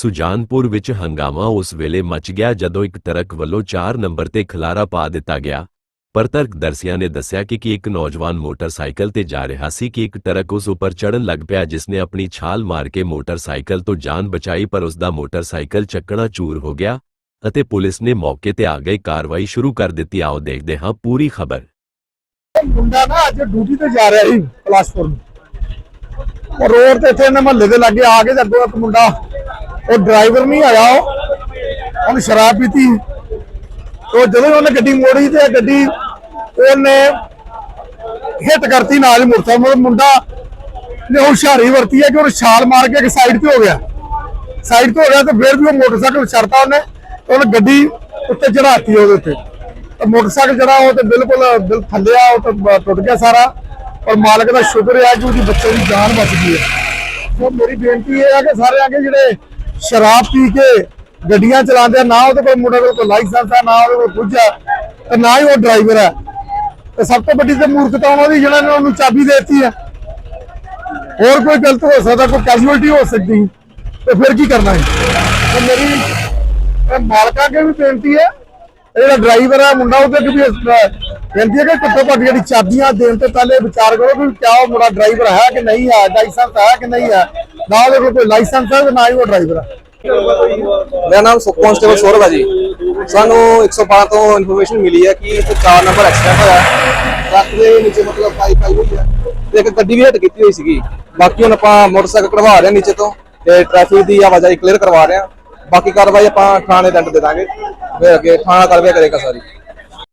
ਸੁਜਾਨਪੁਰ ਵਿੱਚ ਹੰਗਾਮਾ ਉਸ ਵੇਲੇ ਮਚ ਗਿਆ ਜਦੋਂ ਇੱਕ ਟਰੱਕ ਵੱਲੋਂ 4 ਨੰਬਰ ਤੇ ਖਲਾਰਾ ਪਾ ਦਿੱਤਾ ਗਿਆ। ਪ੍ਰਤੱਖਦਰਸ਼ੀਆਂ ਨੇ ਦੱਸਿਆ ਕਿ ਕਿ ਇੱਕ ਨੌਜਵਾਨ ਮੋਟਰਸਾਈਕਲ ਤੇ ਜਾ ਰਿਹਾ ਸੀ ਕਿ ਇੱਕ ਟਰੱਕ ਉਸ ਉੱਪਰ ਚੜਨ ਲੱਗ ਪਿਆ ਜਿਸ ਨੇ ਆਪਣੀ ਛਾਲ ਮਾਰ ਕੇ ਮੋਟਰਸਾਈਕਲ ਤੋਂ ਜਾਨ ਬਚਾਈ ਪਰ ਉਸ ਦਾ ਮੋਟਰਸਾਈਕਲ ਚੱਕਣਾ ਚੂਰ ਹੋ ਗਿਆ ਅਤੇ ਪੁਲਿਸ ਨੇ ਮੌਕੇ ਤੇ ਆ ਗਈ ਕਾਰਵਾਈ ਸ਼ੁਰੂ ਕਰ ਦਿੱਤੀ। ਆਓ ਦੇਖਦੇ ਹਾਂ ਪੂਰੀ ਖਬਰ। ਮੁੰਡਾ ਨਾ ਅੱਜ ਡਿਊਟੀ ਤੇ ਜਾ ਰਿਹਾ ਸੀ ਕਲਾਸਪੁਰ ਨੂੰ। ਰੋਡ ਤੇ ਇੱਥੇ ਇਹਨੇ ਮਹੱਲੇ ਦੇ ਲਾਗੇ ਆ ਕੇ ਤੇ ਇੱਕ ਮੁੰਡਾ ਉਹ ਡਰਾਈਵਰ ਨਹੀਂ ਆਇਆ ਉਹ। ਉਹਨੇ ਸ਼ਰਾਬ ਪੀਤੀ। ਉਹ ਜਦੋਂ ਉਹਨੇ ਗੱਡੀ ਮੋੜੀ ਤੇ ਗੱਡੀ ਉਹਨੇ ਹਿੱਟ ਕਰਤੀ ਨਾਲ ਮੋਟਰਸਾਈਕਲ। ਮੁੰਡਾ ਨੇ ਹੁਸ਼ਿਆਰੀ ਵਰਤੀ ਹੈ ਕਿ ਉਹ ਛਾਲ ਮਾਰ ਕੇ ਇੱਕ ਸਾਈਡ ਤੇ ਹੋ ਗਿਆ। ਸਾਈਡ ਤੇ ਹੋ ਗਿਆ ਤੇ ਫਿਰ ਵੀ ਉਹ ਮੋਟਰਸਾਈਕਲ ਛੱਡਤਾ ਉਹਨੇ ਉਹਨੇ ਗੱਡੀ ਉੱਤੇ ਚੜਾਤੀ ਉਹਦੇ ਉੱਤੇ। ਤੇ ਮੋਟਰਸਾਈਕਲ ਜਿਹੜਾ ਉਹ ਤੇ ਬਿਲਕੁਲ ਬਿਲ ਥੱਲੇ ਉਹ ਤੇ ਟੁੱਟ ਗਿਆ ਸਾਰਾ। ਔਰ ਮਾਲਕ ਦਾ ਸ਼ੁਕਰ ਹੈ ਕਿ ਉਹਦੀ ਬੱਚੇ ਦੀ ਜਾਨ ਬਚ ਗਈ ਹੈ। ਸੋ ਮੇਰੀ ਬੇਨਤੀ ਇਹ ਹੈ ਕਿ ਸਾਰੇ ਆਗੇ ਜਿਹੜੇ ਸ਼ਰਾਬ ਪੀ ਕੇ ਗੱਡੀਆਂ ਚਲਾਉਂਦੇ ਨਾ ਉਹਦੇ ਕੋਲ ਮੁੰਡੇ ਕੋਲ ਲਾਇਸੈਂਸ ਹੈ ਨਾ ਉਹਦੇ ਕੋਲ ਕੁਝ ਹੈ ਤੇ ਨਾ ਹੀ ਉਹ ਡਰਾਈਵਰ ਹੈ ਤੇ ਸਭ ਤੋਂ ਵੱਡੀ ਤੇ ਮੂਰਖਤਾ ਉਹਨਾਂ ਦੀ ਜਿਹਨਾਂ ਨੇ ਉਹਨੂੰ ਚਾਬੀ ਦੇ ਹੈ ਹੋਰ ਕੋਈ ਗਲਤ ਹੋ ਸਕਦਾ, ਕੋਈ ਕੈਜੂਅਲਟੀ ਹੋ ਸਕਦੀ, ਤੇ ਫਿਰ ਕੀ ਕਰਨਾ ਹੈ? ਤੇ ਮੇਰੀ ਮਾਲਕਾਂ ਅੱਗੇ ਵੀ ਬੇਨਤੀ ਹੈ ਜਿਹੜਾ ਡਰਾਈਵਰ ਹੈ ਮੁੰਡਾ ਉਹਦੇ ਅੱਗੇ ਵੀ ਬੇਨਤੀ ਹੈ। ਕਿ ਘੱਟੋ ਘੱਟ ਜਿਹੜੀ ਚਾਬੀਆਂ ਦੇਣ ਤੇ ਪਹਿਲੇ ਵਿਚਾਰ ਕਰੋ ਕਿ ਕਿਆ ਉਹ ਮੁੰਡਾ ਡਰਾਈਵਰ ਹੈ ਕਿ ਨਹੀਂ ਹੈ ਲਾਇਸੈਂਸ ਹੈ ਕਿ ਨਹੀਂ ਹੈ। ਨਾ ਉਹਦੇ ਕੋਲ ਕੋਈ ਲਾਇਸੈਂਸ ਹੈ ਤੇ ਨਾ ਹੀ ਉਹ ਡਰਾਈਵਰ ਹੈ ਮੇਰਾ ਨਾਮ ਸੁਖ ਕਾਂਸਟੇਬਲ ਸੌਰਵ ਹੈ ਜੀ। ਸਾਨੂੰ 112 ਤੋਂ ਇਨਫੋਰਮੇਸ਼ਨ ਮਿਲੀ ਹੈ ਕਿ ਇੱਥੇ 4 ਨੰਬਰ ਐਕਸੀਡੈਂਟ ਹੋਇਆ। ਟਰੱਕ ਦੇ ਨੀਚੇ ਮਤਲਬ ਪਾਈਪ ਆਈ ਹੋਈ ਹੈ ਤੇ ਇੱਕ ਗੱਡੀ ਵੀ ਹਿੱਟ ਕੀਤੀ ਹੋਈ ਸੀਗੀ। ਬਾਕੀ ਹੁਣ ਆਪਾਂ ਮੋਟਰਸਾਈਕਲ ਕਢਵਾ ਰਹੇ ਹਾਂ ਨੀਚੇ ਤੋਂ ਤੇ ਟ੍ਰੈਫਿਕ ਦੀ ਆਵਾਜਾਈ ਕਲੀਅਰ ਕਰਵਾ ਰਹੇ ਹਾਂ। ਬਾਕੀ ਕਾਰਵਾਈ ਆਪਾਂ ਥਾਣੇ ਦੰਡ ਦੇ ਦਾਂਗੇ। ਫਿਰ ਅੱਗੇ ਥਾਣਾ ਕਾਰਵਾਈ ਕਰੇਗਾ ਸਾਰੀ।